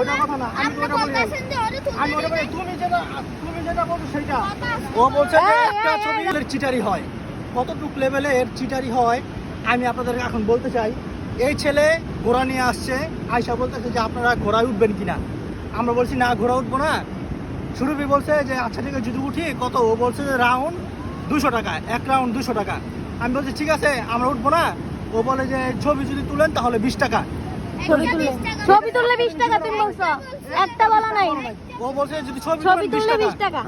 ওটা কথা না আমি ওটা বলি আমি ওটা বলি তুমি যেটা তুমি যেটা বলছো সেটা ও বলছে একটা ছবি এর চিটারি হয়। কতটুক লেভেলের চিটারি হয় আমি আপনাদের এখন বলতে চাই। এই ছেলে ঘোড়া নিয়ে আসছে আয়সা বলতেছে যে আপনারা ঘোড়ায় উঠবেন কিনা। আমরা বলছি না ঘোড়া উঠবো না। সুরভি বলছে যে আচ্ছা ঠিক আছে যদি উঠি কত? ও বলছে যে রাউন্ড দুশো টাকা এক রাউন্ড দুশো টাকা। আমি বলছি ঠিক আছে আমরা উঠবো না। ও বলে যে ছবি যদি তুলেন তাহলে বিশ টাকা। ছবি তুললে। বিশ টাকা ছবি তুললে বিশ টাকা তুমি বলছো? একটা বলা নাই। ও বলছে যদি ছবি ছবি তুললে টাকা। বিশ টাকা।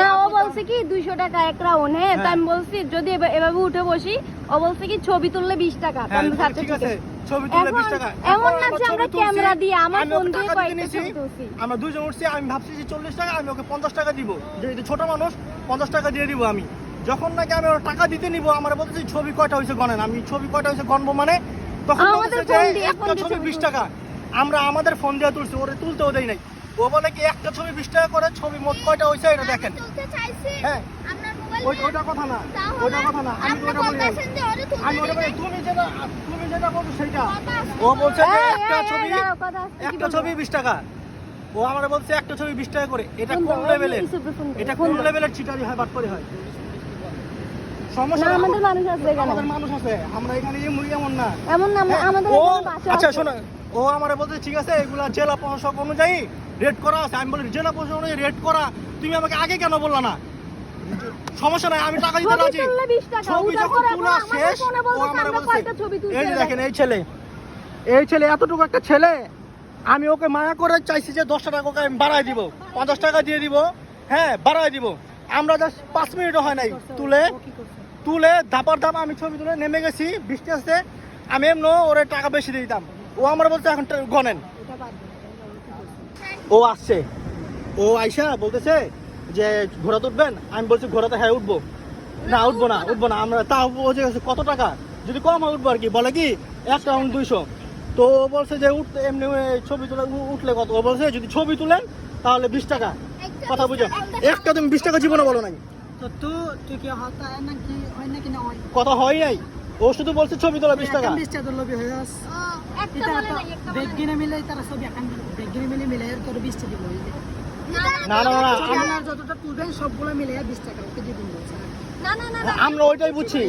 না ও বলছে কি দুইশো টাকা এক রাউন্ড হ্যাঁ হ্যাঁ। আমি বলছি যদি এভাবে উঠে বসি ও বলছে কি ছবি তুললে বিশ টাকা। তো হ্যাঁ, আমি আচ্ছা, ঠিক আছে ছবি তুললে এখন বিশ টাকা এমন না যে আমরা ক্যামেরা দিয়ে আমার আমি ফোন দিয়ে কয়েকটা ছবি তুলছি। আমরা দুজন উঠছি আমি ভাবছি যে চল্লিশ টাকা আমি ওকে পঞ্চাশ টাকা দিব। যেহেতু ছোট মানুষ পঞ্চাশ টাকা দিয়ে দিব আমি। যখন নাকি আমি টাকা দিতে নিব আমার বলতেছি ছবি কয়টা হয়েছে গণেন? আমি ছবি কয়টা হয়েছে গণবো মানে? তখন আমাদের ফোন দিয়ে, একটা ছবি ছবি বিশ তুলছি। টাকা। আমরা আমাদের ফোন দিয়ে তুলছি ওরে তুলতেও দেই নাই। ও বলে কি একটা ছবি বিশ টাকা করে ছবি মোট কয়টা হয়েছে এটা দেখেন। হ্যাঁ। ওইটা কথা না ওইটা কথা না আমি ওটা বলি আমি ওটা বলি তুমি যেটা তুমি যেটা বলছো সেটা ও বলছে একটা ছবি একটা ছবি বিশ টাকা। ও আমার বলছে একটা ছবি বিশ টাকা করে। এটা কোন লেভেলের এটা কোন। লেভেলের চিটারি হয় বাট করে হয়? সমস্যা আমাদের মানুষ আছে এখানে। আমাদের মানুষ আছে। আমরা এখানে এমন এমন না। এমন না হ্যাঁ, আমাদের আচ্ছা। শোনো ও আমার ঠিক আছে এগুলা জেলা প্রশাসক অনুযায়ী রেড করা আছে। আমি বলি জেলা প্রশাসক অনুযায়ী রেড করা? তুমি আমাকে আগে কেন বললা না? সমস্যা নাই আমি টাকা দিতে রাজি। তুললে 20 টাকা, ছবি যখন তোলা শেষ ও আমার এই দেখেন এই ছেলে এই ছেলে এতটুকু একটা ছেলে আমি ওকে মায়া করে চাইছি যে দশটা টাকা ওকে আমি বাড়াই দিব পঞ্চাশ টাকা দিয়ে দিব হ্যাঁ বাড়াই দিব। আমরা জাস্ট পাঁচ মিনিটও হয় নাই। তুলে তুলে ধাপার ধাপ আমি ছবি তুলে নেমে গেছি, বৃষ্টি আসতে আমি এমন ওরে টাকা বেশি দিয়ে দিতাম। ও আমার বলছে এখন গনেন ও আসছে। ও আইসা বলতেছে যে, ঘোড়া উঠবেন আমি বলছি, ঘোড়াতে হ্যাঁ উঠবো। না উঠবো না উঠবো না, আমরা তা ও যে কত টাকা? যদি কম উঠবো আর কি। বলে কি, এক রাউন্ড দুইশো। তো ও বলছে যে উঠতে এমনি ছবি তুলে উঠলে কত? ও বলছে, যদি ছবি তুলেন, তাহলে বিশ টাকা। কথা বুঝো। একটা তুমি বিশ টাকা জীবনে বলো নাই। কথা হয় নাই। ও শুধু বলছে ছবি তোলা বিশ টাকা। বিশ টাকা লবি না না না সবগুলো মিলে বিশ টাকা আমরা ওইটাই বুঝছি।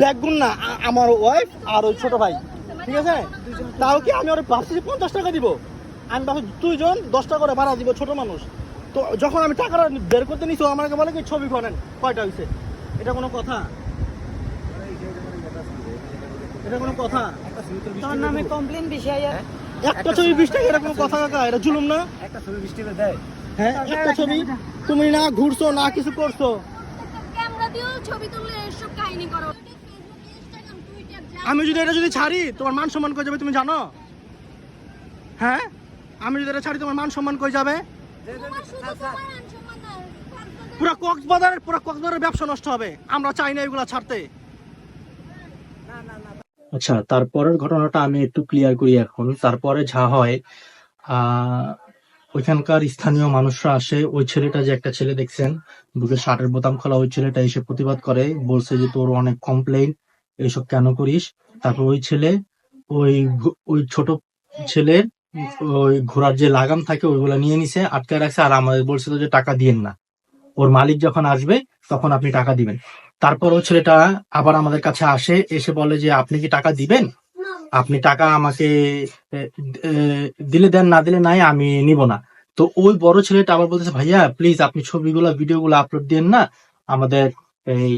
ব্যাগগুন না আমার ওয়াইফ আর ওই ছোট ভাই। ঠিক আছে? তাও কি আমি ওর ভাবছি পঞ্চাশ টাকা দিব? আমি ভাবছি দুইজন দশ টাকা করে ভাড়া দিব ছোট মানুষ। তো যখন আমি টাকাটা বের করতে নিছি ও আমাকে বলে কি ছবি করেন কয়টা হয়েছে এটা কোনো কথা। এটা কোনো কথা। তোর নামে কমপ্লেন বেশি আয়া। একটা ছবি বিশ টাকা এটা কোনো কথা কাকা এটা জুলুম না? একটা ছবি বৃষ্টি করে দেয়। হ্যাঁ একটা ছবি তুমি না ঘুরছো না কিছু করছ? ক্যামেরা দিয়েও ছবি তুললে এসব কাহিনী করো। ফেসবুক ইনস্টাগ্রাম টুইটার যা আমি যদি এটা যদি ছাড়ি তোমার মান সম্মান কই যাবে তুমি জানো? হ্যাঁ? আমি যদি এটা ছাড়ি তোমার মান সম্মান কই যাবে? পুরো কক্সবাজারের পুরো কক্সবাজারের ব্যবসা নষ্ট হবে। আমরা চাই না এগুলা ছাড়তে। আচ্ছা তারপরের ঘটনাটা আমি একটু ক্লিয়ার করি এখন। তারপরে যা হয় আহ ওইখানকার স্থানীয় মানুষরা আসে ওই ছেলেটা যে একটা ছেলে দেখছেন বুকের শার্টের বোতাম খোলা ওই ছেলেটা এসে প্রতিবাদ করে বলছে যে তোর অনেক কমপ্লেন এইসব কেন করিস? তারপর ওই ছেলে ওই ওই ছোট ছেলের ওই ঘোড়ার যে লাগাম থাকে, ওইগুলো নিয়ে নিছে আটকে রাখছে, আর আমাদের বলছিল যে টাকা দিয়েন না। ওর মালিক যখন আসবে, তখন আপনি টাকা দিবেন। তারপর ওই ছেলেটা আবার আমাদের কাছে আসে, এসে বলে যে, আপনি কি টাকা দিবেন? আপনি টাকা আমাকে দিলে দেন, না দিলে নাই, আমি নিব না। তো ওই বড় ছেলেটা আবার বলতেছে, ভাইয়া প্লিজ আপনি ছবিগুলো, ভিডিওগুলো আপলোড দিন না। আমাদের এই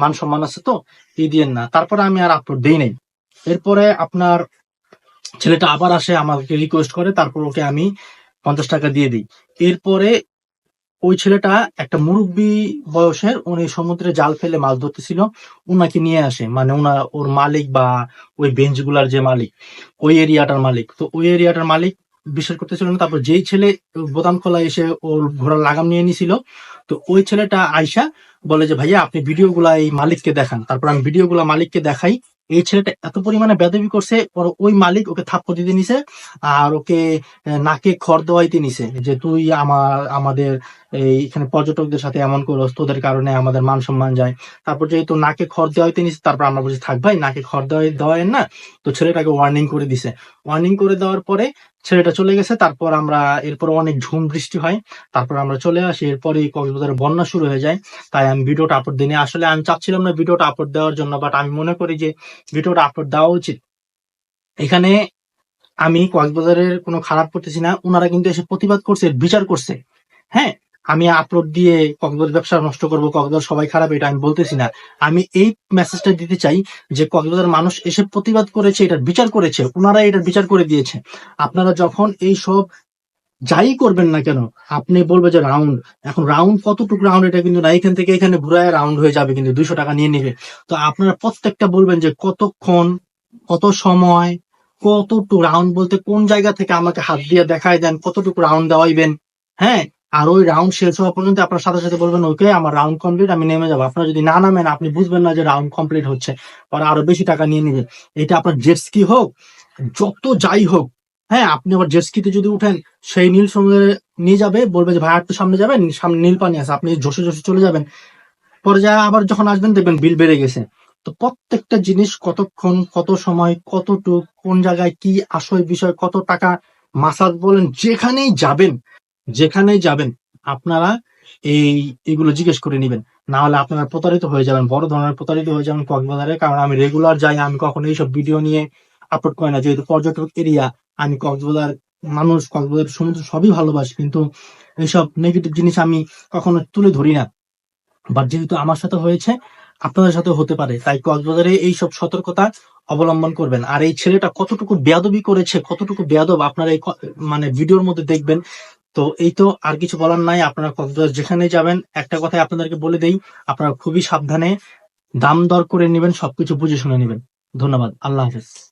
মান সম্মান আছে তো, এই দিয়েন না। তারপরে আমি আর আপলোড দেই নাই। এরপরে আপনার ছেলেটা আবার আসে, আমাকে রিকোয়েস্ট করে, তারপর ওকে আমি পঞ্চাশ টাকা দিয়ে দিই। এরপরে ওই ছেলেটা একটা মুরব্বী বয়সের, উনি সমুদ্রে জাল ফেলে মাছ ধরতেছিল, উনাকে নিয়ে আসে। মানে উনা, ওর মালিক বা ওই বেঞ্চগুলার যে মালিক, ওই এরিয়াটার মালিক। তো ওই এরিয়াটার মালিক বিশ্বাস করতেছিল না, তারপর যেই ছেলে বোতাম খোলা এসে ওর ঘোড়ার লাগাম নিয়ে নিছিল, তো ওই ছেলেটা আইসা বলে যে, ভাইয়া, আপনি ভিডিওগুলা এই মালিককে দেখান। তারপর আমি ভিডিওগুলা মালিককে দেখাই এই ছেলেটা এত পরিমাণে বেদবি করছে ওর ওই মালিক ওকে থাপ্পড় দিতে নিছে, আর ওকে নাকে খড় দেওয়াইতে নিছে যে, তুই আমার, আমাদের, এই, এখানে পর্যটকদের সাথে এমন করস, তোদের কারণে আমাদের মান সম্মান যায়। তারপর যেহেতু নাকে খড় দেওয়াইতে নিছে, তারপর আমরা বলছি, থাক ভাই, নাকে খড় দেওয়াই দেওয়াই না। তো ছেলেটাকে ওয়ার্নিং করে দিছে। ওয়ার্নিং করে দেওয়ার পরে ছেলেটা চলে গেছে। তারপর আমরা এরপর অনেক ঝুম বৃষ্টি হয়। তারপর আমরা চলে আসি। এরপরে কক্সবাজারে বন্যা শুরু হয়ে যায়। তাই আমি ভিডিওটা আপলোড দিই আসলে আমি চাচ্ছিলাম না ভিডিওটা আপলোড দেওয়ার জন্য বাট আমি মনে করি যে ভিডিওটা আপলোড দেওয়া উচিত। এখানে আমি কক্সবাজারের কোনো খারাপ করতেছি না। ওনারা কিন্তু এসে প্রতিবাদ করছে বিচার করছে। হ্যাঁ আমি আপলোড দিয়ে কক্সবাজার ব্যবসা নষ্ট করব, কক্সবাজার সবাই খারাপ, এটা আমি বলতেছি না। আমি এই মেসেজটা দিতে চাই যে কক্সবাজার মানুষ এসে প্রতিবাদ করেছে, এটার বিচার করেছে ওনারা এটার বিচার করে দিয়েছে। আপনারা যখন এই সব যাই করবেন না কেন, আপনি বলবে যে রাউন্ড এখন রাউন্ড কতটুকু রাউন্ড এটা কিন্তু না, এখান থেকে এখানে ঘুরায় রাউন্ড হয়ে যাবে, কিন্তু দুইশো টাকা নিয়ে নেবে। তো আপনারা প্রত্যেকটা বলবেন যে কতক্ষণ, কত সময়, কতটুকু রাউন্ড বলতে কোন জায়গা থেকে আমাকে হাত দিয়ে দেখায় দেন, কতটুকু রাউন্ড দেওয়াইবেন হ্যাঁ? আর ওই রাউন্ড শেষ হওয়া পর্যন্ত আপনার সাথে সাথে বলবেন, ওকে, আমার রাউন্ড কমপ্লিট আমি নেমে যাব। আপনারা যদি না নামেন, আপনি বুঝবেন না যে রাউন্ড কমপ্লিট হচ্ছে। পরে আরও বেশি টাকা নিয়ে নেবে এটা আপনার জেটস্কি হোক, যত যাই হোক হ্যাঁ আপনি আবার জেটস্কিতে যদি উঠেন, সেই নীল সমুদ্রে নিয়ে যাবে, বলবে যে, ভাই একটু সামনে যাবেন? সামনে নীল পানি আছে, আপনি জোশে জোশে চলে যাবেন। পরে যা আবার যখন আসবেন, দেখবেন বিল বেড়ে গেছে। তো প্রত্যেকটা জিনিস কতক্ষণ, কত সময়, কতটুক, কোন জায়গায় কি আসল বিষয় কত টাকা, মাসাজ বলেন, যেখানেই যাবেন যেখানেই যাবেন, আপনারা এই, এগুলো জিজ্ঞেস করে নেবেন। না হলে আপনারা প্রতারিত হয়ে যাবেন, বড় ধরনের প্রতারিত হয়ে যাবেন কক্সবাজারে, কারণ আমি রেগুলার যাই, আমি কখনো এইসব ভিডিও নিয়ে আপলোড করি না। যেহেতু পর্যটক এরিয়া আমি কক্সবাজার মানুষ, কক্সবাজার সমুদ্র সবই ভালোবাসি, কিন্তু এইসব নেগেটিভ জিনিস আমি কখনো তুলে ধরি না। বাট যেহেতু আমার সাথে হয়েছে, আপনাদের সাথে হতে পারে, তাই কক্সবাজারে এইসব সতর্কতা অবলম্বন করবেন। আর এই ছেলেটা কতটুকু বেয়াদবি করেছে, কতটুকু বেয়াদব, আপনারা এই মানে ভিডিওর মধ্যে দেখবেন তো এই তো আর কিছু বলার নাই, আপনারা কক্সবাজার যেখানে যাবেন, একটা কথাই আপনাদেরকে বলে দেই, আপনারা খুবই সাবধানে দাম দর করে নেবেন, সবকিছু বুঝে শুনে নেবেন। ধন্যবাদ, আল্লাহ হাফেজ।